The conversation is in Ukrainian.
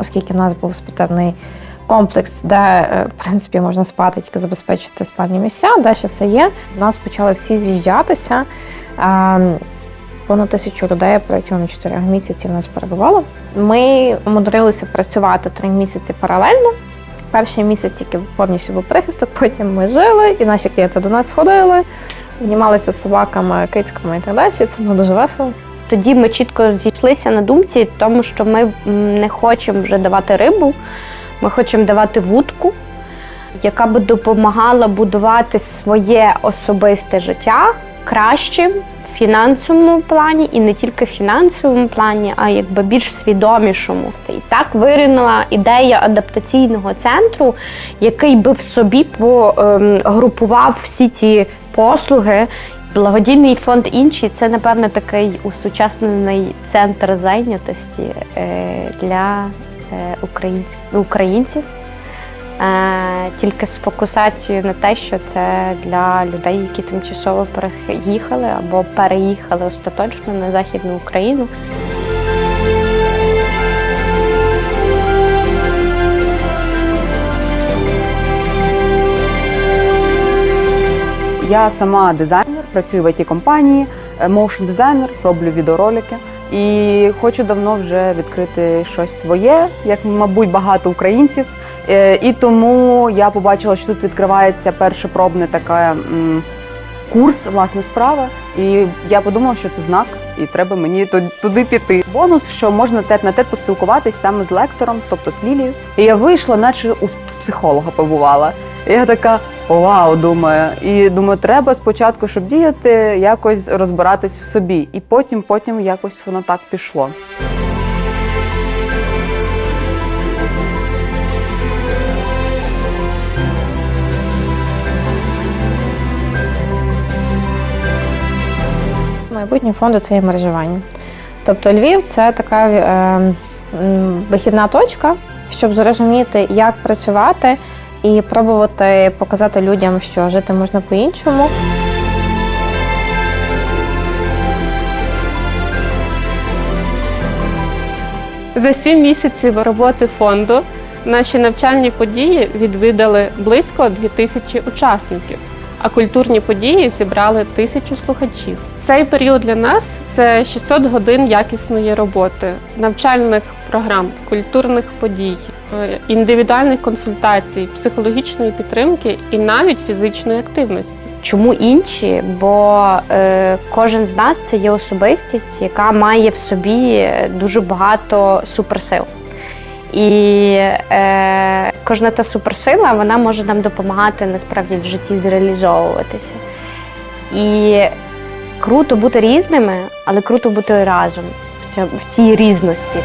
оскільки в нас був спортивний комплекс, де е, в принципі можна спати, тільки забезпечити спальні місця, де ще все є. У нас почали всі з'їжджатися. Понад тисячу людей протягом чотирьох місяців нас перебувало. Ми умудрилися працювати три місяці паралельно. Перший місяць тільки повністю був прихисток, потім ми жили, і наші клієнти до нас ходили, знімалися з собаками, кицьками і так далі. Це було дуже весело. Тоді ми чітко зійшлися на думці, тому що ми не хочемо вже давати рибу, ми хочемо давати вудку, яка би допомагала будувати своє особисте життя кращим в фінансовому плані, і не тільки в фінансовому плані, а якби більш свідомішому. І так виринула ідея адаптаційного центру, який би в собі погрупував всі ці послуги. Благодійний фонд інший це, напевно, такий усучаснений центр зайнятості е, для е, українців, українців. Е, Тільки з фокусацією на те, що це для людей, які тимчасово переїхали або переїхали остаточно на Західну Україну. Я сама дизайнер, працюю в it компанії моушн дизайнер, роблю відеоролики. І хочу давно вже відкрити щось своє, як мабуть багато українців. Е, І тому я побачила, що тут відкривається перше пробне таке курс, власне, справа. І я подумала, що це знак, і треба мені туди піти. Бонус, що можна тет на тет поспілкуватись саме з лектором, тобто з Лілією. І я вийшла, наче у психолога побувала. Я така вау, думаю. І думаю, треба спочатку, щоб діяти, якось розбиратись в собі. І потім, потім якось воно так пішло. Майбутнє фонду це є мережування. Тобто Львів це така е, вихідна точка, щоб зрозуміти, як працювати і пробувати показати людям, що жити можна по-іншому. За сім місяців роботи фонду наші навчальні події відвідали близько 2000 учасників, а культурні події зібрали тисячу слухачів. Цей період для нас це 600 годин якісної роботи, навчальних програм, культурних подій, е, індивідуальних консультацій, психологічної підтримки і навіть фізичної активності. Чому інші? Бо е, кожен з нас це є особистість, яка має в собі дуже багато суперсил. І е, кожна та суперсила вона може нам допомагати насправді в житті зреалізовуватися. І круто бути різними, але круто бути разом в цій різності.